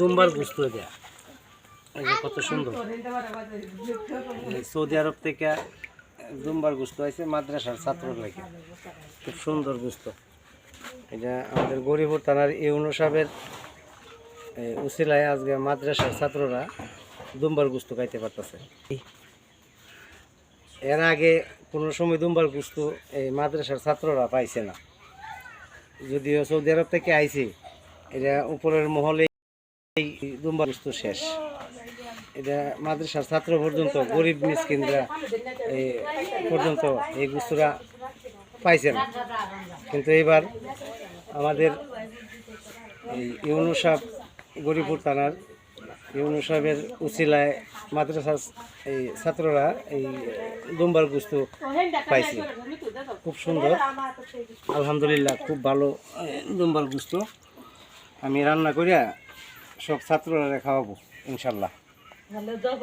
দুম্বার গুস্ত যে কত সুন্দর। সৌদি আরব থেকে দুমবার গুস্ত আছে মাদ্রাসার ছাত্র লাগে খুব সুন্দর গুস্ত। এটা আমাদের গরিবুর থানার ইউনু সাহেবের, এই উসিলায় আজকে মাদ্রাসার ছাত্ররা দুম্বার গুস্ত খাইতে পারতেছে। এর আগে কোনো সময় দুম্বার গুস্ত এই মাদ্রাসার ছাত্ররা পাইছে না। যদিও সৌদি আরব থেকে আইছে, এটা উপরের মহলে এই দুম্বার গুস্ত শেষ। এটা মাদ্রাসার ছাত্র পর্যন্ত, গরিব মিসকিনরা পর্যন্ত এই গুস্তরা পাইছে না কিন্তু এবার আমাদের এই ইউনু সাহেব থানার ইউনু উচিলায় মাদ্রাসার এই ছাত্ররা এই দুম্বার গুস্ত পাইছে। খুব সুন্দর। আলহামদুলিল্লাহ, খুব ভালো দুম্বার গুস্ত আমি রান্না করিয়া সব ছাত্ররা খাওয়াবো ইনশাল্লাহ।